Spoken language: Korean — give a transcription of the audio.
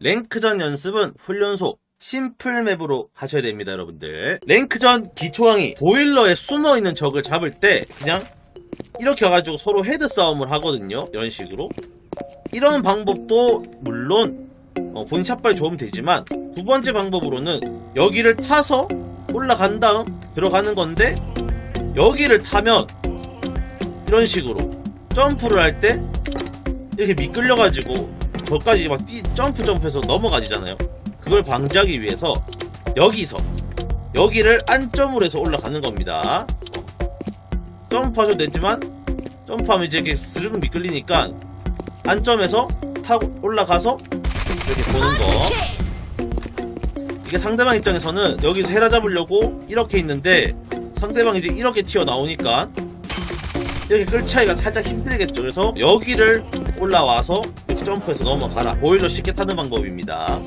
랭크전 연습은 훈련소 심플 맵으로 하셔야 됩니다, 여러분들. 랭크전 기초항이 보일러에 숨어 있는 적을 잡을 때 그냥 이렇게 와가지고 서로 헤드 싸움을 하거든요. 이런 식으로. 이런 방법도 물론 어, 본인 샷발이 좋으면 되지만 두 번째 방법으로는 여기를 타서 올라간 다음 들어가는 건데 여기를 타면 이런 식으로 점프를 할 때 이렇게 미끌려가지고 저까지 막 뛰, 점프 점프해서 넘어가지잖아요. 그걸 방지하기 위해서 여기서 여기를 안점으로 해서 올라가는 겁니다. 점프하셔도 되지만 점프하면 이제 이렇게 스르륵 미끌리니까 안점에서 타고 올라가서 이렇게 보는 거. 이게 상대방 입장에서는 여기서 헤라 잡으려고 이렇게 있는데 상대방이 이제 이렇게 튀어나오니까 이렇게 끌차기가 살짝 힘들겠죠. 그래서 여기를 올라와서 점프해서 넘어가라. 보일러 쉽게 타는 방법입니다.